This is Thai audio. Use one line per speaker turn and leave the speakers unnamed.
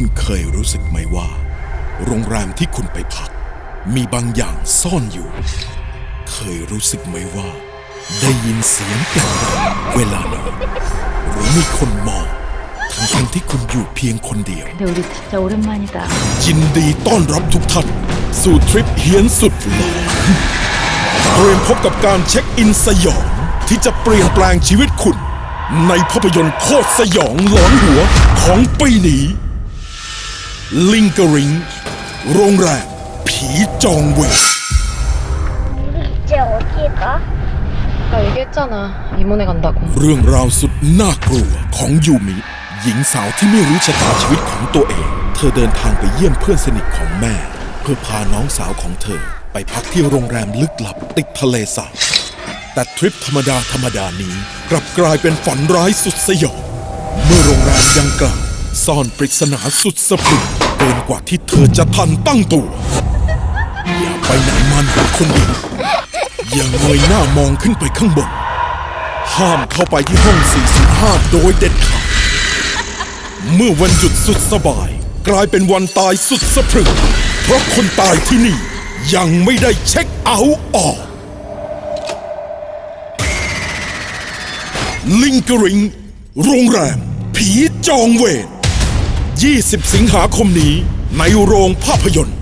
คุณเคยรู้สึกไหมว่า โรงแรมที่คุณไปพัก มีบางอย่างซ่อนอยู่ เคยรู้สึกไหมว่า ได้ยินเสียงแปลกๆเวลานอนหรือมีคนมองทั้งๆที่คุณอยู่เพียงคนเดียว
근데 우리 진짜 오랜만이다.
ยินดีต้อนรับทุกท่าน สู่ทริปเฮียนสุดหลอนเตรียมพบกับการเช็คอินสยอง ที่จะเปลี่ยนแปลงชีวิตคุณ ในภาพยนตร์โคตรสยองหลอนหัวของปีนี้ Lingering โรงแรมผีจองเวร
이제 어디 가?
아까 얘기했잖아. 이모네 간다고.
เรื่องราวสุดน่ากลัวของยูมิ หญิงสาวที่ไม่รู้ชะตาชีวิตของตัวเอง เธอเดินทางไปเยี่ยมเพื่อนสนิทของแม่ เพื่อพาน้องสาวของเธอ ไปพักที่โรงแรมลึกลับติดทะเลสาบแต่ทริปธรรมดาธรรมดานี้ กลับกลายเป็นฝันร้ายสุดสยอง เมื่อโรงแรมยังกล่าว ซ่อนปริศนาสุดสะพรึงเกินกว่าที่เธอจะทันตั้งตัว อย่าไปไหนมันคนเดียวอย่าเงยหน้ามองขึ้นไปข้างบน ห้ามเข้าไปที่ห้อง 405 โดยเด็ดขาด เมื่อวันหยุดสุดสบาย กลายเป็นวันตายสุดสะพรึง เพราะคนตายที่นี่ยังไม่ได้เช็คเอาท์ออก ลิงกริง โรงแรม ผีจองเวร 20 สิงหาคมนี้ในโรงภาพยนตร์